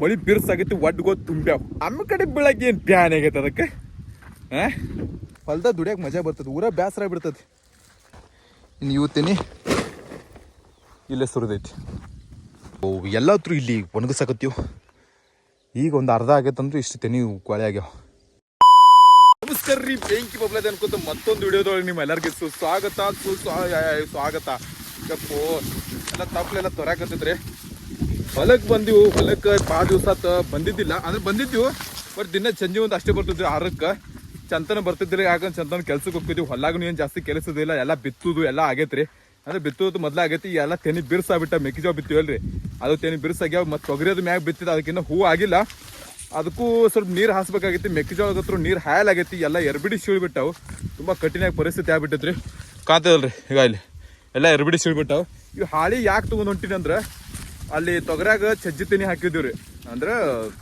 ಮಳಿ ಬಿರ್ಸಾಗೈತಿ ಒಡ್ಗೋ ತುಂಬ್ಯಾವ. ನಮ್ಮ ಕಡೆ ಬೆಳಗ್ಗೆ ಏನು ಬ್ಯಾನ್ ಆಗೈತೆ ಅದಕ್ಕೆ? ಹಾಂ ಹೊಲ್ದಾಗ ದುಡಿಯೋಕೆ ಮಜಾ ಬರ್ತದೆ, ಊರ ಬೇಸರ ಬಿಡ್ತದೆ ಇನ್ನು ಇವತ್ತೇನಿ, ಇಲ್ಲೇ ಸುರಿದೈತಿ. ಓ, ಎಲ್ಲಾದ್ರೂ ಇಲ್ಲಿ ಒಣಗಿಸಾಕತ್ತೀವ್ ಈಗ ಒಂದು ಅರ್ಧ ಆಗೈತಂದ್ರೆ ಇಷ್ಟು ತೆನಿ ಕೊಳೆ ಆಗ್ಯಾವ. ನಮಸ್ಕಾರ ರೀ ಬೆಂಕಿ ಬಬ್ಲದ ಅನ್ಕೋತ ಮತ್ತೊಂದು ವಿಡಿಯೋದೊಳಗೆ ನಿಮ್ಮ ಎಲ್ಲರಿಗೂ ಸುಸ್ವಾಗತ ಸುಸ್ವಾ- ಸ್ವಾಗತ. ಯಪ್ಪೋ, ಎಲ್ಲ ತಪ್ಪಲೆಲ್ಲ ತೊರಾಕತ್ತಿದ್ರಿ. ಹೊಲಕ್ಕೆ ಬಂದಿವು ಹೊಲಕ್ಕೆ ಭಾಳ ದಿವಸ ಬಂದಿದ್ದಿಲ್ಲ. ಅಂದ್ರೆ ಬಂದಿದ್ದೀವಿ ಬಟ್ ದಿನ ಸಂಜೆ ಒಂದು ಅಷ್ಟೇ ಬರ್ತಿದ್ವಿ, ಆರಕ್ಕೆ. ಚಂತನ ಬರ್ತಿದ್ರಿ ಯಾಕಂದ್ರೆ ಚಂತನ ಕೆಲ್ಸಕ್ಕೆ ಹೋಗ್ತಿದ್ವಿ. ಹೊಲಾಗೂ ಏನು ಜಾಸ್ತಿ ಕೆಲಸದಿಲ್ಲ ಎಲ್ಲ ಬಿತ್ತುದು, ಎಲ್ಲ ಆಗೈತ್ರಿ. ಅಂದ್ರೆ ಬಿತ್ತುದು ಮೊದ್ಲು ಆಗೈತಿ ಎಲ್ಲ ತೆನಿ ಬಿರ್ಸಾಗ್ಬಿಟ್ಟ ಮೆಕ್ಕೆಜೋಳ ಬಿತ್ತಿವಲ್ರಿ ಅದು ತೆನಿ ಬಿರ್ಸಾಗ್ಯಾವ, ಮತ್ತು ತೊಗರಿಯೋದು ಮ್ಯಾಗ ಬಿತ್ತಿದ ಅದಕ್ಕಿಂತ ಹೂ ಆಗಿಲ್ಲ. ಅದಕ್ಕೂ ಸ್ವಲ್ಪ ನೀರು ಹಾಸ್ಬೇಕಾಗೈತಿ, ಮೆಕ್ಕೆಜೋಳದ ಹತ್ರ ನೀರು ಹಾಯಲಾಗೈತಿ, ಎಲ್ಲ ಎರ್ಬಿಡಿ ಸೀಳ್ಬಿಟ್ಟಾವು ತುಂಬ ಕಠಿಣ ಪರಿಸ್ಥಿತಿ ಆಗ್ಬಿಟ್ಟಿದ್ರಿ ಕಾತದಲ್ರಿ, ಈಗ ಇಲ್ಲಿ. ಎಲ್ಲ ಎರ್ಬಿಡಿ ಸೀಳ್ಬಿಟ್ಟಾವು ಇವು ಹಾಳಿ ಯಾಕೆ ತೊಗೊಂಡು ಹೊಂಟಿನಿ ಅಂದ್ರೆ ಅಲ್ಲಿ ತೊಗರ್ಯಾಗ ಸಜ್ಜಿ ತೆನಿ ಹಾಕಿದ್ದೀವಿ ರೀ ಅಂದ್ರೆ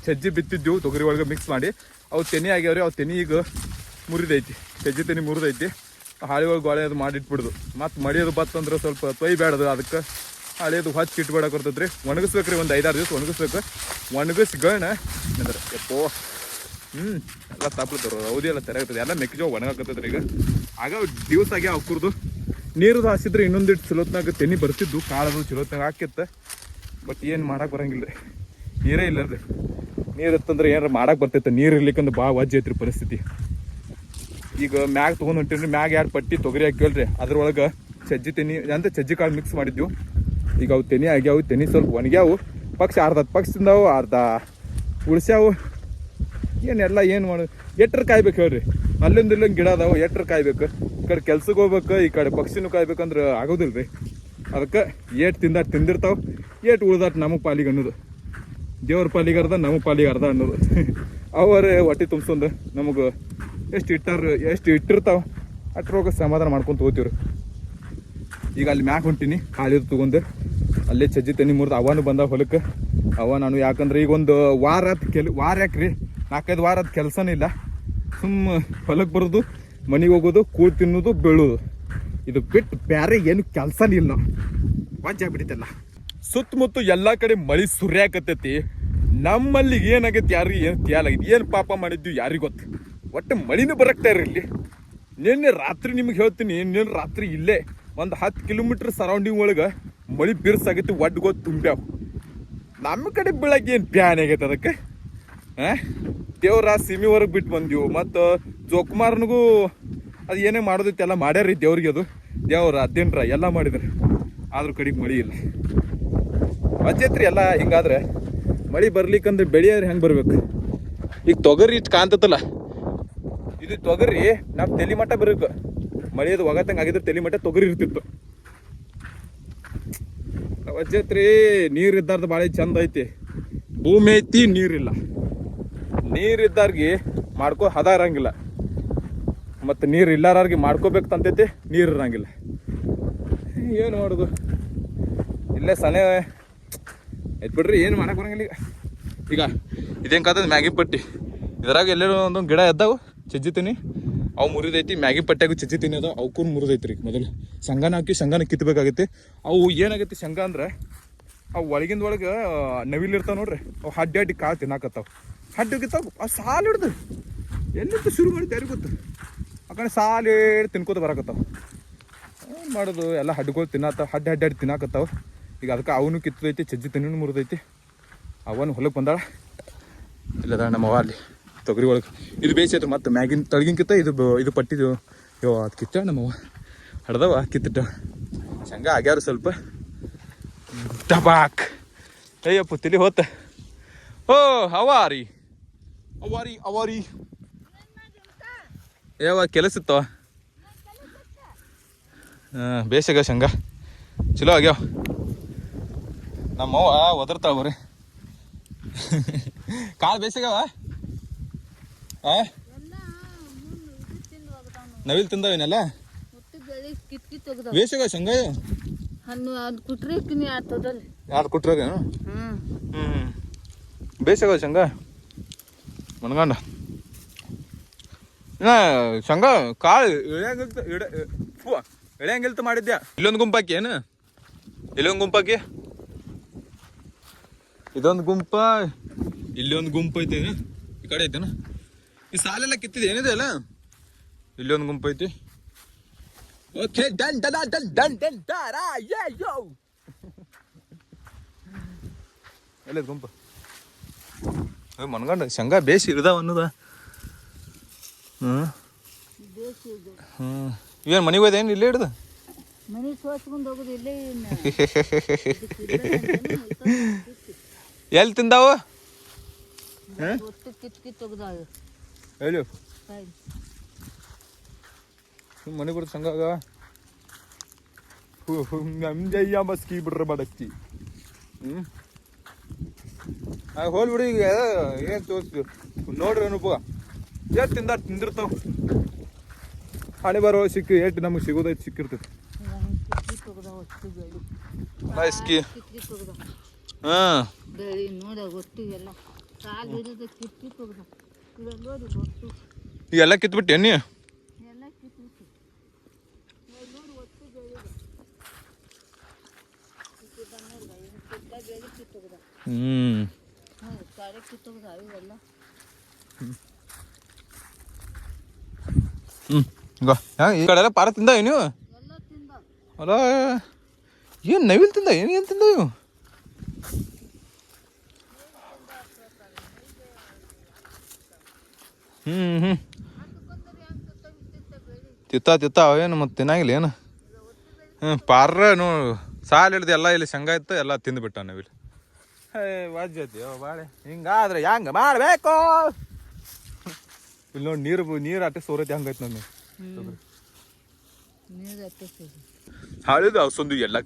ಸಜ್ಜಿ ಬಿತ್ತಿದ್ದೆವು, ತೊಗರಿ ಒಳಗೆ ಮಿಕ್ಸ್ ಮಾಡಿ. ಅವು ತೆನಿ ಆಗ್ಯಾವ್ರಿ, ಅವು ತೆನಿ ಈಗ ಮುರಿದೈತಿ. ಸಜ್ಜಿ ತೆನಿ ಮುರಿದೈತಿ. ಹಾಳಿ ಒಳಗೆ ಗೋಳೆ ಅದು ಮಾಡಿಟ್ಬಿಡ್ದು. ಮತ್ತು ಮಡಿಯೋದು ಬತ್ತಂದ್ರೆ ಸ್ವಲ್ಪ ತೊಯ್ ಬೇಡದು ಅದಕ್ಕೆ ಹಳೆಯದು ಹಚ್ಚಿ ಇಟ್ಬೇಡಕ್ಕೆ ಬರ್ತೈತೆ ಒಣಗಿಸ್ಬೇಕ್ರಿ ಒಂದು ಐದಾರು ದಿವಸ ಒಣಗಿಸ್ಬೇಕು. ಒಣಗಿಸ್ಗಣ ಅಂದ್ರೆ ಎಪ್ಪೋ ಹ್ಞೂ ಎಲ್ಲ ತಪ್ಪಳ್ತಾರ ಅವಧಿ ಎಲ್ಲ ತೆರೆಗ್ತದೆ ಎಲ್ಲ ಮೆಕ್ಕೆಜೋಳ ಒಣಗಾಕತ್ತದ್ರಿ ಈಗ. ಆಗ ದಿವಸ ಆಗ್ಯಾವ ಅವ್ಕುರ್ದು ನೀರು ಹಾಸಿದ್ರೆ ಇನ್ನೊಂದಿಟ್ಟು ಚಲೋತ್ನಾಗ ತೆನಿ ಬರ್ತಿದ್ದು ಕಾಳದು ಚಲೋತ್ನಾಗ ಹಾಕಿತ್ತ. ಬಟ್ ಏನು ಮಾಡಕ್ಕೆ ಬರಂಗಿಲ್ಲ ರೀ ನೀರೇ ಇಲ್ಲ ರೀ ನೀರು ಇತ್ತಂದ್ರೆ ಏನಾರ ಮಾಡಕ್ಕೆ ಬರ್ತೈತೆ. ನೀರು ಇರ್ಲಿಕ್ಕಂದ್ರೆ ಭಾಳ ವಜ್ಜೆ ಐತ್ರಿ ಪರಿಸ್ಥಿತಿ. ಈಗ ಮ್ಯಾಗ ತೊಗೊಂಡು ಹೊಂಟೀನಿ ಮ್ಯಾಗ ಎರಡು ಪಟ್ಟಿ ತೊಗರಿ ಹಾಕಿವಲ್ರಿ ಅದ್ರೊಳಗೆ ಸಜ್ಜಿ ತೆನಿ ಅಂತ ಸಜ್ಜಿ ಕಾಳು ಮಿಕ್ಸ್ ಮಾಡಿದ್ವಿ. ಈಗ ಅವು ತೆನಿ ಆಗ್ಯಾವು, ತೆನಿ ಸ್ವಲ್ಪ ಒಣಗ್ಯಾವು. ಪಕ್ಷ ಅರ್ಧ ಪಕ್ಷ ತಿಂದಾವು ಅರ್ಧ ಉಳಿಸ್ಯಾವು. ಏನೆಲ್ಲ ಏನು ಮಾಡು, ಎಟ್ರ ಕಾಯ್ಬೇಕು ಹೇಳ್ರಿ. ಅಲ್ಲಿಂದ ಇಲ್ಲೊಂದು ಗಿಡ ಅದಾವು, ಎಟ್ರ ಕಾಯ್ಬೇಕು. ಈ ಕಡೆ ಕೆಲ್ಸಕ್ಕೆ ಹೋಗ್ಬೇಕು, ಈ ಕಡೆ ಪಕ್ಷಿನೂ ಕಾಯ್ಬೇಕಂದ್ರೆ ಆಗೋದಿಲ್ಲ ರೀ ಅದಕ್ಕೆ ಏಟ್ ತಿಂದ ತಿಂದಿರ್ತಾವ. ಏಟ್ ಉಳ್ದಾಟ್ ನಮಗೆ ಪಾಲಿಗೆ ಅನ್ನೋದು. ದೇವ್ರ ಪಾಲಿಗೆ ಅರ್ಧ, ನಮಗೆ ಪಾಲಿಗೆ ಅರ್ಧ ಅನ್ನೋದು. ಅವರೇ ಹೊಟ್ಟೆ ತುಂಬಿಸೊಂದು ನಮಗೆ ಎಷ್ಟು ಇಟ್ಟಾರ, ಎಷ್ಟು ಇಟ್ಟಿರ್ತಾವ ಅಟ್ರೋಗ ಸಮಾಧಾನ ಮಾಡ್ಕೊಂತ ಹೋಗ್ತೀವ್ರಿ. ಈಗ ಅಲ್ಲಿ ಮ್ಯಾಕ್ ಹೊಂಟೀನಿ ಹಾಲಿದು ತಗೊಂಡು, ಅಲ್ಲೇ ಚಜ್ಜಿ ತನಿ ಮುರಿದು ಅವನು ಬಂದ ಹೊಲಕ್ಕೆ ಅವ ನಾನು ಯಾಕಂದ್ರೆ ಈಗ ಒಂದು ವಾರ ಕೆಲ ಕೆಲ್, ವಾರ ಯಾಕ್ರಿ? ನಾಲ್ಕೈದು ವಾರ ಆತ್ ಕೆಲಸನೇ ಇಲ್ಲ. ಸುಮ್ಮ ಹೊಲಕ್ಕೆ ಬರೋದು, ಮನೆಗೆ ಹೋಗೋದು, ಕೂಳ್ ತಿನ್ನೋದು, ಬೀಳೋದು. ಇದು ಬಿಟ್ಟು ಬೇರೆ ಏನು ಕೆಲಸನೇ ಇಲ್ಲ. ವಜ್ಜ ಆಗ್ಬಿಟ್ಟಿತ್ತಲ್ಲ. ಸುತ್ತಮುತ್ತ ಎಲ್ಲ ಕಡೆ ಮಳಿ ಸುರ್ಯಾಕತ್ತೈತಿ. ನಮ್ಮಲ್ಲಿ ಏನಾಗೈತಿ ಯಾರಿಗೆ ಏನು ತಿಯಾಲಾಗೈತಿ ಏನು ಪಾಪ ಮಾಡಿದ್ವಿ ಯಾರಿಗೆ ಗೊತ್ತು? ಒಟ್ಟು ಮಳಿನೂ ಬರಕ್ತಾ ಇರಲಿ. ನಿನ್ನೆ ರಾತ್ರಿ ನಿಮ್ಗೆ ಹೇಳ್ತೀನಿ, ನಿನ್ನೆ ರಾತ್ರಿ ಇಲ್ಲೇ ಒಂದು ಹತ್ತು ಕಿಲೋಮೀಟ್ರ್ ಸರೌಂಡಿಂಗ್ ಒಳಗೆ ಮಳಿ ಬಿರ್ಸಾಗೈತಿ ಒಡ್ಗೋ ತುಂಬ್ಯಾವ. ನಮ್ಮ ಕಡೆ ಬೀಳಕ್ಕೆ ಏನು ಪ್ಯಾನ್ ಆಗೈತೆ ಅದಕ್ಕೆ? ಹಾಂ ದೇವ್ರ ಸಿಮಿ ಹೊರಗೆ ಬಿಟ್ಟು ಬಂದೆವು ಮತ್ತು ಜೋಕುಮಾರ್ನಿಗೂ ಅದು ಏನೇ ಮಾಡೋದೈತೆ ಎಲ್ಲ ದೇವ್ರಿಗೆ ಅದು. ದೇವ್ರ ಅದೇನ್ರ, ಎಲ್ಲ ಮಾಡಿದ್ರು. ಆದ್ರೂ ಕಡೆಗೆ ಮಳಿ ಇಲ್ಲ. ಅಜ್ಜೈತ್ರಿ ಎಲ್ಲ ಹಿಂಗಾದ್ರೆ ಮಳಿ ಬರ್ಲಿಕ್ಕಂದ್ರೆ ಬೆಳೆಯೋರು ಹೆಂಗೆ ಬರ್ಬೇಕು? ಈಗ ತೊಗರಿ ಇಷ್ಟು ಕಾಣ್ತತಲ್ಲ. ಇದು ತೊಗರಿ ನಮ್ಮ ತಲೆ ಮಟ್ಟ ಬರಬೇಕು. ಮಳೆಯದು ಒಗತಂಗೆ ಆಗಿದ್ರೆ ತಲೆ ಮಟ್ಟ ತೊಗರಿ ಇರ್ತಿತ್ತು. ವಜ್ಜತ್ರಿ ನೀರು ಇದ್ದಾರ್ದು ಭಾಳ ಚಂದ ಐತಿ. ಭೂಮಿ ಐತಿ ನೀರಿಲ್ಲ ನೀರಿದ್ದಾರ್ಗಿ ಮಾಡ್ಕೋ ಹದ ಇರಂಗಿಲ್ಲ. ಮತ್ತು ನೀರು ಇಲ್ಲಾರ್ಗೆ ಮಾಡ್ಕೋಬೇಕು ತಂತೈತಿ ನೀರು ಇರಂಗಿಲ್ಲ. ಏನು ಮಾಡೋದು? ಇಲ್ಲೇ ಸನೆ ಆಯ್ತು ಬಿಡ್ರಿ, ಏನು ಮಾಡಕ್ಕೆ ಬರಂಗಿಲ್ಲ ಈಗ. ಈಗ ಇದೇನು ಕಾತದ ಮ್ಯಾಗಿ ಪಟ್ಟಿ. ಇದ್ರಾಗ ಎಲ್ಲರೂ ಒಂದೊಂದು ಗಿಡ ಎದ್ದಾವು, ಚಜ್ಜಿತೀನಿ. ಅವು ಮುರಿದೈತಿ, ಮ್ಯಾಗಿ ಪಟ್ಟ್ಯಾಗ ಚಜ್ಜಿತೀನಿ ಅದು. ಅವಕ್ಕೂ ಮುರಿದೈತ್ರಿ ಮೊದಲು. ಸಂಘನ ಹಾಕಿ ಸಂಘನ ಕಿತ್ತಬೇಕಾಗೈತಿ ಅವು ಏನಾಗೈತಿ ಶಂಗ ಅಂದ್ರೆ, ಅವು ಒಳಗಿಂದ ಒಳಗೆ ನವಿಲ್ ಇರ್ತಾವ ನೋಡ್ರಿ. ಅವು ಹಡ್ಡಿ ಹಡ್ಡಿ ಕಾಳು ತಿನ್ನಾಕತ್ತಾವ. ಹೋಗಿತ್ತಾವ ಆ ಸಾಲು ಹಿಡ್ದು. ಎಲ್ಲಿಂದ ಶುರು ಮಾಡಿ ಯಾರಿಗೂ ಗೊತ್ತು? ಆ ಕಡೆ ತಿನ್ಕೋತ ಬರಾಕತ್ತಾವ. ಏನು ಮಾಡೋದು? ಎಲ್ಲ ಹಡ್ಗಳು ತಿನ್ನತ್ತಾವ ಹಡ್ಡಿ ಹಡ್ಡಿ ತಿನ್ನಾಕತ್ತಾವ. ಈಗ ಅದಕ್ಕೆ ಅವನು ಕಿತ್ತೈತಿ ಚಜ್ಜಿ ತಿನ್ನೂ ಮುರಿದೈತಿ. ಅವನು ಹೊಲಕ್ಕೆ ಬಂದಾಳ. ಇಲ್ಲದ ನಮ್ಮ ಅಲ್ಲಿ, ತೊಗರಿ ಒಳಗೆ. ಇದು ಬೇಸೈತೆ ಮತ್ತೆ ಮ್ಯಾಗಿನ ತಳಗಿನ್ಕಿತ್ತ ಇದು ಇದು ಪಟ್ಟಿದ್ದು ಯೋ ಅದು ಕಿತ್ತ ನಮ್ಮವ್ವ ಹಡ್ದವ ಕಿತ್ತಿಟ್ಟ ಶಂಗ ಆಗ್ಯಾರ ಸ್ವಲ್ಪ. ಟಬಾಕ್ ಅಯ್ಯಪ್ಪ ತಿಳಿ ಹೋತ. ಓ, ಅವಾರಿ. ಅವಾರಿ ಅವಾರಿ. ಯಾವ ಕೆಲಸ ಇತ್ತವ ಹಾಂ ಬೇಸಾಗ ಶಂಗ. ಚಲೋ ಆಗ್ಯಾವ. ನಮ್ಮವ್ವ ಒದರ್ತಾಳ ಬರ್ರಿ ಕಾಳು ಬೇಸಿಗವ? ಆ? ನವಿಲ್ ತಿಂದವೇನಲ್ಲ? ಬೇಸಿಗ ಕಿತ್ ತೆಗ್ದ ಬೇಸಾಗ ಶಂಗ ಹಣ್ಣು ಅದು ಕುಟ್ರೆ ಕಿನಿ ಯಾರು ಹ್ಞೂ ಬೇಸಾಗ ಶಂಗ? ಮನ್ಗಂಡ. ಇನ್ನ ಶಂಗ ಕಾಳು ಇಳಿಯಂಗಿಲ್ತ ಇಡ ಇಳ್ಯಾಂಗಿಲ್ತ ಮಾಡಿದ್ಯಾ? ಇಲ್ಲೊಂದು ಗುಂಪಾಕಿ ಏನು? ಇಲ್ಲೊಂದು ಗುಂಪಾಕಿ? ಇದೊಂದು ಗುಂಪ. ಇಲ್ಲಿ ಒಂದು ಗುಂಪು ಐತಿ ಈ ಕಡೆ ಐತೆನ? ಈ ಸಾಲೆಲ್ಲ ಕಿತ್ತಿದೆ ಏನಿದೆ ಅಲ್ಲ ಇಲ್ಲಿ ಒಂದು ಗುಂಪು ಐತಿ. ಓಕೆ ಡನ್ ಡನ್ ಡನ್ ಡನ್ ಡನ್ ಡಾರ ಯೇ ಯೋ. ಎಲ್ಲಿದ್ ಗುಂಪು? ಏ ಮನ್ಗಂಡ ಶಂಗ ಬೇಸಿ ಇರ್ದಾವ ಅನ್ನೋದ? ಹ್ಞೂ ಹ್ಞೂ ಏನು ಮನೆಗೆ ಹೋಯ್ದೇನು ಇಲ್ಲೇ ಹಿಡ್ದು ಮನೆ ಸೋಚ್ಕೊಂಡು ಹೋಗೋದು ಇಲ್ಲೇ ಎಲ್ಲಿ ತಿಂದಾವ? ಹೇಳಿ. ಮನೆ ಬರ್ತ ಸಂಗಾಗ ನಮ್ದಯ್ಯ ಮಸ್ಕಿ ಬಿಡ್ರ ಬಡಕ್ತಿ ಹ್ಞೂ ಹೋಲ್ ಬಿಡಿ ಈಗ ಏನು ತೋರಿಸ್ತು ನೋಡ್ರಿ ಅನುಪ. ಎಷ್ಟು ತಿಂದ ತಿಂದಿರ್ತಾವ? ಹಳೆ ಬರೋ ಸಿಕ್ಕಿ ಏಟ್ ನಮಗೆ ಸಿಗೋದೈತೆ ಸಿಕ್ಕಿರ್ತೈತಿ. ಹಾಂ ಬೆಳಿ ನೋಡ ಗೊತ್ತು ಎಲ್ಲ. ಕಾಲು ಇರೋದು ಕಿತ್ತು ಇವಾಗ ನೋಡಿ ಒಟ್ಟು. ಈಗೆಲ್ಲ ಕಿತ್ಬಿಟ್ಟೆ ನೀ? ಎಲ್ಲ ಕಿತ್ತು ಬಿಟ್ಟು ನೋಡಿ ಒಟ್ಟು ಬೆಳಿ ಹ್ಞೂ ಈ ಕಡೆ ಎಲ್ಲ ಪಾರ ತಿಂದ ನೀವು? ಎಲ್ಲ ಅಲ್ಲ ಏನು ನವಿಲ್ ತಿಂದ ಏನು ಏನು ತಿಂದ ಇವು? ಹ್ಞೂ ಹ್ಞೂ ತಿತ್ತ ತಿತ್ತ ಅವೇನು ಮತ್ತೆ ತಿನ್ನಾಗಿಲ್ಲ ಏನು? ಹ್ಞೂ ಪಾರ್ರ ನೋ ಸಾಲ ಹಿಡ್ದು ಎಲ್ಲ ಇಲ್ಲಿ ಶಂಗ ಇತ್ತು ಎಲ್ಲ ತಿಂದುಬಿಟ್ಟ ನಾವು ಹೇ ವಾಜ್ಯತಿ ಬಾಳೆ. ಹಿಂಗಾದ್ರೆ ಹೆಂಗೆ ಮಾಡಬೇಕು? ಇಲ್ಲಿ ನೋಡಿ ನೀರು ನೀರು ಅಟ್ಟೆ ಸೋರತಿ ಹಂಗೈತೆ ಹತ್ತಿಸ್ತೀವಿ ಹಾಳಿದು ಹಸೊಂದು ಎಲ್ಲ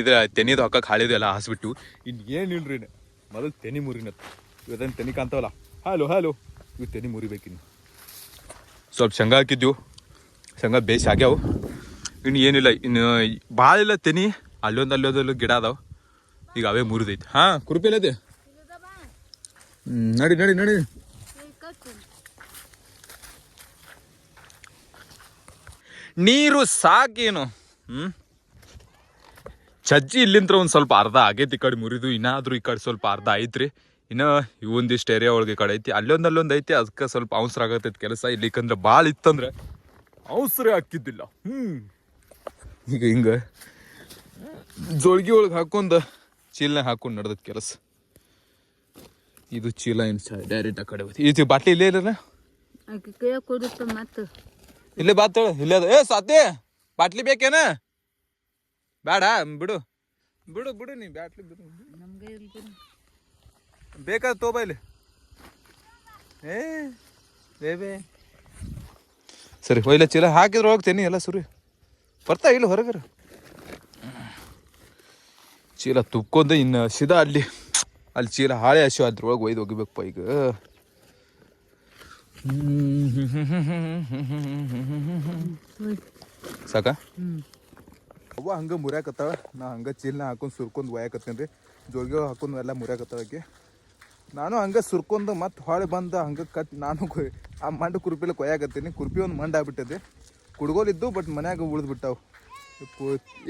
ಇದು ತೆನಿದು ಹಾಕಕ್ಕೆ ಹಾಳಿದು ಎಲ್ಲ ಹಾಸ್ಬಿಟ್ಟು. ಇನ್ನು ಇಲ್ರಿ ಮೊದಲು ತೆನಿ ಮುರಿನ ಇವತ್ತೇನು ತೆನಿ ಕಾಣ್ತಾವಲ್ಲ. ಹಲೋ ಹಾಲು. ಇವು ತೆನಿ ಮುರಿಬೇಕಿನ್ನು. ಸ್ವಲ್ಪ ಶೇಂಗಾ ಹಾಕಿದ್ವು. ಶೇಂಗಾ ಬೇಸಿ ಆಗ್ಯಾವು. ಇನ್ನು ಏನಿಲ್ಲ, ಇನ್ನು ಭಾಳ ಇಲ್ಲ ತೆನಿ, ಅಲ್ಲೊಂದು ಅಲ್ಲೊಂದು ಗಿಡ ಅದಾವೆ. ಈಗ ಅವೇ ಮುರಿದೈತೆ. ಹಾಂ, ಕುರುಪಿ ಅದೇ ನಡಿ ನಡಿ ನಡಿ. ನೀರು ಸಾಕೇನು? ಹ್ಞೂ ಚಜ್ಜಿ ಇಲ್ಲಿಂದ್ರ ಒಂದು ಸ್ವಲ್ಪ ಅರ್ಧ ಆಗೈತಿ ಈ ಕಡೆ ಮುರಿದು, ಇನ್ನಾದ್ರೂ ಈ ಕಡೆ ಸ್ವಲ್ಪ ಅರ್ಧ ಐತ್ರಿ. ಇನ್ನು ಇವೊಂದಿಷ್ಟು ಏರಿಯಾ ಒಳಗೆ ಕಡೆ ಐತಿ. ಅಲ್ಲೊಂದು ಅಲ್ಲೊಂದು ಐತಿ ಅದಕ್ಕೆ ಸ್ವಲ್ಪ ಅವಸರ ಆಗತೈತಿ ಕೆಲಸ. ಇಲ್ಲಿಕಂದ್ರೆ ಭಾಳ ಇತ್ತಂದ್ರೆ ಅವಸರ ಹಾಕಿದ್ದಿಲ್ಲ ಹ್ಞೂ ಈಗ ಹಿಂಗೆ ಜೋಳ್ಗಿ ಒಳಗೆ ಹಾಕೊಂಡ ಚೀಲನ ಹಾಕೊಂಡು ನಡ್ದೈತಿ ಕೆಲಸ. ಇದು ಚೀಲ ಏನು ಡೈರೆಕ್ಟ್ ಆ ಕಡೆ ಈ ಇದು ಬಾಟ್ಲಿ ಇಲ್ಲೇ ಮತ್ತೆ. ಇಲ್ಲೇ ಬಾತ್ ಇಲ್ಲೇ ಅದ. ಏ ಸಾತಿ ಬಾಟ್ಲಿ ಬೇಕೇನ? ಬೇಡ ಬಿಡು. ಬಿಡು ಬಿಡು ನೀ ಬ್ಯಾಟ್ಲಿ ಬಿಡು. ಬೇಕಾದ ತೋಬ ಇಲ್ಲಿ. ಏ ಬೇಬೆ ಸರಿ, ಹೊಯ್ಲ ಚೀಲ. ಹಾಕಿದ್ರೆ ಹೋಗ್ತೇನೆ ಎಲ್ಲ ಸುರಿ. ಬರ್ತಾ ಇಲ್ಲ ಹೊರಗರ. ಚೀಲ ತುಕ್ಕೊಂದ ಇನ್ನು ಸಿದ ಅಲ್ಲಿ. ಅಲ್ಲಿ ಚೀಲ ಹಾಳೆ ಹಸು ಅದ್ರೊಳಗೆ ಒಯ್ದು ಹೋಗಿಬೇಕಪ್ಪ ಈಗ. ಸಾಕ? ಅವ್ವ ಹಂಗೆ ಮುರ್ಯಾಕತ್ತಾಳ. ನಾ ಹಂಗೆ ಚೀಲನ ಹಾಕೊಂಡು ಸುರ್ಕೊಂಡು ಒಯ್ಯಾಕತ್ತೇನೆ ರೀ. ಜೋಳಿಗೆ ಹಾಕೊಂಡು ಎಲ್ಲ ಮುರ್ಯಾಕತ್ತಾಳ ಆಕಿ. ನಾನು ಹಂಗೆ ಸುರ್ಕೊಂಡು ಮತ್ತೆ ಹೊಳೆ ಬಂದು ಹಂಗೆ ಕಟ್ ನಾನು ಆ ಮಂಡ ಕುರ್ಪಿಲಿ ಕೊಯ್ಯಾಕತ್ತೀನಿ. ಕುರ್ಪಿ ಒಂದು ಮಂಡ ಆಗ್ಬಿಟ್ಟದೆ ಕುಡ್ಗೋಲಿದ್ದು ಬಟ್ ಮನ್ಯಾಗ ಉಳಿದು ಬಿಟ್ಟಾವು.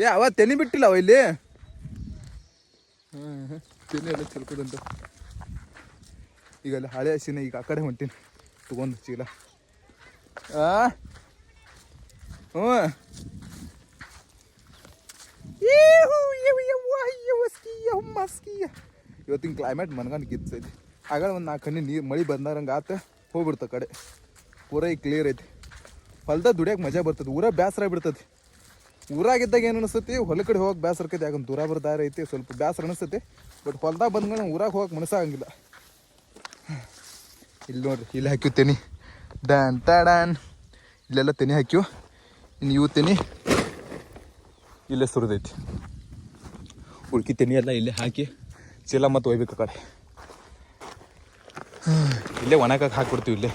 ಏ ಅವ ತೆನಿ ಬಿಟ್ಟಿಲ್ಲ ಅವ ಇಲ್ಲಿ. ಹ್ಮ್, ಹ್ಮ್. ತೆನಿ ಎಲ್ಲ ಚಲ್ಕೋದಂತ. ಈಗ ಅಲ್ಲಿ ಹಳೆ ಹಸಿನ ಈಗ ಆ ಕಡೆ ಹೊಂಟೀನಿ. ತಗೊಂಡು ಚೀಲ. ಆ? ಹ್ಞೂ ಇವತ್ತಿನ ಕ್ಲೈಮೇಟ್ ಮನ್ಗಂಡು ಗಿತ್ತೈತಿ ಆಗ ಒಂದು ನಾಲ್ಕು ಹಣ್ಣಿ ನೀರು ಮಳೆ ಬಂದಾರಂಗೆ ಆತ, ಹೋಗ್ಬಿಡ್ತ ಕಡೆ. ಪೂರ ಈಗ ಕ್ಲಿಯರ್ ಐತಿ. ಹೊಲ್ದಾಗ ದುಡಿಯೋಕೆ ಮಜಾ ಬರ್ತದೆ, ಊರ ಬೇಸರ ಬಿಡ್ತದೆ ಊರಾಗಿದ್ದಾಗ ಏನು ಅನಿಸ್ತೈತಿ, ಹೊಲ ಕಡೆ ಹೋಗಕ್ಕೆ ಬೇಸರ ಆಕೈತಿ, ಯಾಕಂದ್ರೆ ದೂರ ಬರೋ ದಾರಿ ಐತಿ, ಸ್ವಲ್ಪ ಬೇಸರ ಅನಿಸ್ತೈತಿ. ಬಟ್ ಹೊಲ್ದಾಗ ಬಂದ್ಮೇಲೆ ಊರಾಗ ಹೋಗಕ್ಕೆ ಮನಸ್ಸಾಗಂಗಿಲ್ಲ ಇಲ್ಲಿ ನೋಡ್ರಿ, ಇಲ್ಲಿ ಹಾಕಿವ್ ತೆನಿ. ಡ್ಯಾನ್ ಡ್ಯಾನ್ ಇಲ್ಲೆಲ್ಲ ತೆನಿ ಹಾಕಿವು ಇನ್ನು ಇವು ತೆನಿ. ಇಲ್ಲೇ ಸುರಿದೈತಿ. ಉಳ್ಕಿ ತೆನಿ ಎಲ್ಲ ಇಲ್ಲೇ ಹಾಕಿ. ಚೀಲ ಮತ್ತು ಒಯ್ಬೇಕು ಕಡೆ. ಇಲ್ಲೇ ಒಣಗಕ್ಕೆ ಹಾಕ್ಬಿಡ್ತೀವಿ ಇಲ್ಲೇ.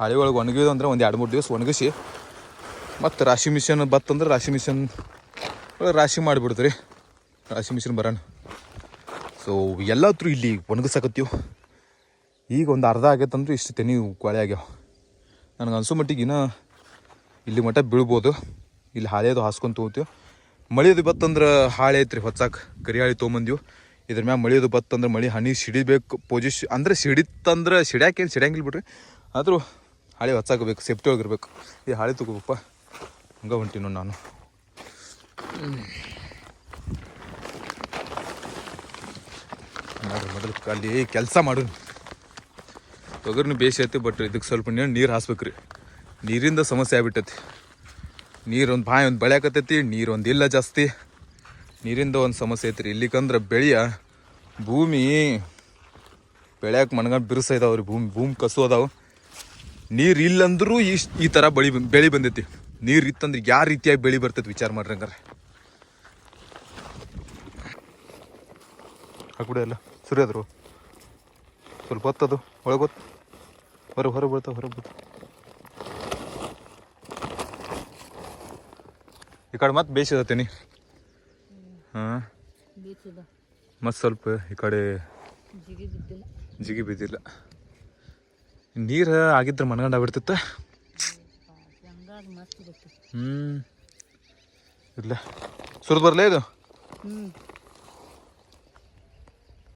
ಹಳೆ ಒಳಗೆ ಒಣಗಿದು ಅಂದ್ರೆ ಒಂದು ಎರಡು ಮೂರು ದಿವಸ ಒಣಗಿಸಿ, ಮತ್ತು ರಾಶಿ ಮಿಷನ್ ಬತ್ತಂದ್ರೆ ರಾಶಿ ಮಿಷನ್ ರಾಶಿ ಮಾಡಿಬಿಡ್ತೀರಿ. ರಾಶಿ ಮಿಷನ್ ಬರೋಣ. ಸೊ ಎಲ್ಲಾದ್ರೂ ಇಲ್ಲಿ ಒಣಗಿಸಕತ್ತೀವಿ. ಈಗ ಒಂದು ಅರ್ಧ ಆಗೈತಂದ್ರೆ ಇಷ್ಟು ತೆನಿ ಕೊಳೆ ಆಗ್ಯಾವ. ನನಗೆ ಅನ್ಸೋ ಮಟ್ಟಿಗೆ ಇನ್ನೂ ಇಲ್ಲಿ ಮಟ್ಟ ಬೀಳ್ಬೋದು. ಇಲ್ಲಿ ಹಾಳೆದು ಹಾಸ್ಕೊಂತ ಹೋಗ್ತೀವಿ ಮಳೆದು ಬತ್ತಂದ್ರೆ ಹಾಳೆ ಐತ್ರಿ ಹೊಚ್ಚಾಕ ಕರಿಯಾಳಿ ತೊಗೊಂಬಂದೀವಿ. ಇದ್ರ ಮ್ಯಾಗ ಅದು ಬತ್ತಂದ್ರೆ ಮಳಿ, ಹನಿ ಸಿಡಿಬೇಕು ಪೊಸಿಷನ್ ಅಂದ್ರೆ ಸಿಡಿತಂದ್ರೆ ಸಿಡ್ಯಾಕೇನು ಸಿಡ್ಯಾಂಗಿಲ್ಲ ಬಿಡ್ರಿ. ಆದರೂ ಹಾಳಿ ಹೊಚ್ಚಾಕಬೇಕು ಸೇಫ್ಟಿ ಒಳಗಿರ್ಬೇಕು. ಈ ಹಾಳಿ ತಗೋಬೇಕಪ್ಪ. ಹಂಗೆ ಹೊಂಟಿನ ನಾನು. ಮೊದಲು ಅಲ್ಲಿ ಕೆಲಸ ಮಾಡು. ತೊಗರ್ನು ಬೇಸಿ ಐತಿ ಬಟ್ ಇದಕ್ಕೆ ಸ್ವಲ್ಪ ನೀರು ನೀರು ಹಾಸ್ಬೇಕ್ರಿ. ನೀರಿಂದ ಸಮಸ್ಯೆ ಆಗ್ಬಿಟ್ಟೈತಿ. ನೀರೊಂದು ಬಾಯಿ ಒಂದು ಬೆಳೆಯಾಕತ್ತೈತಿ ನೀರೊಂದು ಇಲ್ಲ ಜಾಸ್ತಿ. ನೀರಿಂದ ಒಂದು ಸಮಸ್ಯೆ ಐತ್ರಿ. ಇಲ್ಲಿಕಂದ್ರೆ ಬೆಳೆಯ ಭೂಮಿ ಬೆಳೆಯಕ್ಕೆ ಮನ್ಗಂಡು ಬಿರುಸ ಇದಾವೆ ರೀ. ಭೂಮಿ ಭೂಮಿ ಕಸು ಅದಾವೆ. ನೀರು ಇಲ್ಲಂದ್ರೂ ಇಷ್ಟು ಈ ಥರ ಬಳಿ ಬೆಳಿ ಬಂದೈತಿ. ನೀರು ಇತ್ತಂದ್ರೆ ಯಾವ ರೀತಿಯಾಗಿ ಬೆಳೆ ಬರ್ತೈತಿ ವಿಚಾರ ಮಾಡ್ರಿ ಹಂಗಾರೆ. ಹಾಕ್ಬಿಡಿ ಎಲ್ಲ. ಸುರಿಯೋದ್ರು ಸ್ವಲ್ಪ ಹೊತ್ತದು ಒಳಗೊತ್ತು ಗೊತ್ತು ಹೊರ ಹೊರ ಬೀಳ್ತಾವ ಹೊರ ಬೀಳ್ತಾವ. ಈ ಕಡೆ ಮತ್ತೆ ಬೇಯಿಸಿದತ್ತೀನಿ ಹಾಂ? ಮತ್ತು ಸ್ವಲ್ಪ ಈ ಕಡೆ ಜಿಗಿ ಬಿದ್ದಿಲ್ಲ. ನೀರು ಆಗಿದ್ರೆ ಮನಗಂಡ ಬಿಡ್ತಿತ್ತು? ಹ್ಞೂ ಇಲ್ಲ. ಸುರಿದು ಬರಲೇ ಇದು?